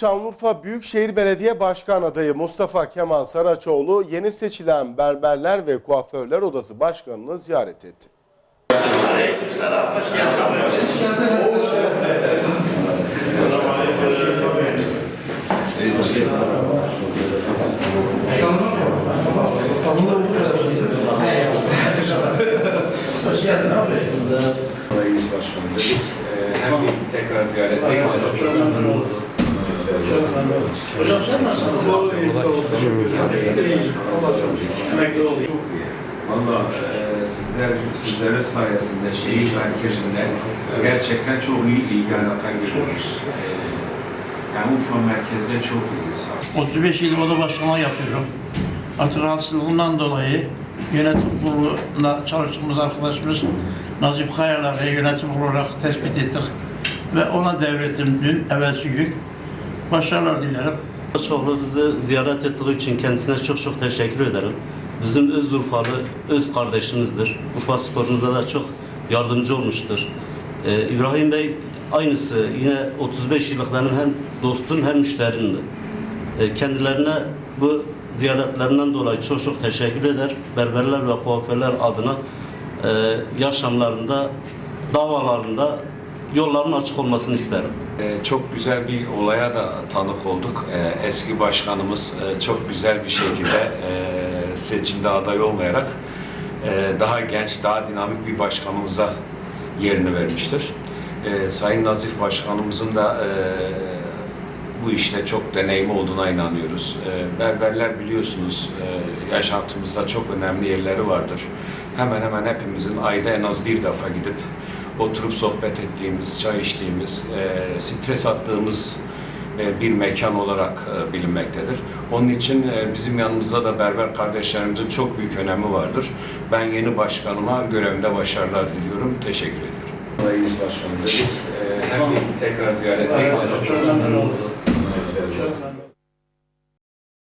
Şanlıurfa Büyükşehir Belediye Başkan adayı Mustafa Kemal Saraçoğlu yeni seçilen Berberler ve Kuaförler Odası Başkanı'nı ziyaret etti. Sayın Başkanım dedik. Ee, hem bir tekrar e, sizler, sizlerin sayesinde şehir merkezinde gerçekten çok iyi ilgi alaka görüyoruz. E, yani Urfa merkezde çok iyi. 35 yıl oda başkanlığı yapıyorum. Artık rahatsızlığından dolayı yönetim kurulunda çalıştığımız arkadaşımız Nazif Kayalar'ı yönetim olarak tespit ettik. Ve ona devrettim dün, evvelsi gün. Başarılar dilerim. Çoğlu bizi ziyaret ettiği için kendisine çok çok teşekkür ederim. Bizim öz Urfalı, öz kardeşimizdir. Urfa sporumuza da çok yardımcı olmuştur. Ee, İbrahim Bey aynısı yine 35 yıllık benim hem dostum hem müşterimdi. Ee, kendilerine bu ziyaretlerinden dolayı çok çok teşekkür eder. Berberler ve kuaförler adına e, yaşamlarında, davalarında yolların açık olmasını isterim. Ee, Çok güzel bir olaya da tanık olduk. Ee, Eski başkanımız e, çok güzel bir şekilde e, seçimde aday olmayarak e, daha genç, daha dinamik bir başkanımıza yerini vermiştir. Sayın Nazif Başkanımızın da bu işte çok deneyimi olduğuna inanıyoruz. Berberler biliyorsunuz yaşantımızda çok önemli yerleri vardır. Hemen hemen hepimizin ayda en az bir defa gidip oturup sohbet ettiğimiz, çay içtiğimiz, e, stres attığımız e, bir mekan olarak e, bilinmektedir. Onun için e, bizim yanımızda da berber kardeşlerimizin çok büyük önemi vardır. Ben yeni başkanıma görevinde başarılar diliyorum. Teşekkür ediyorum. Sayın Başkanım. Hem bir tekrar ziyarete geldik.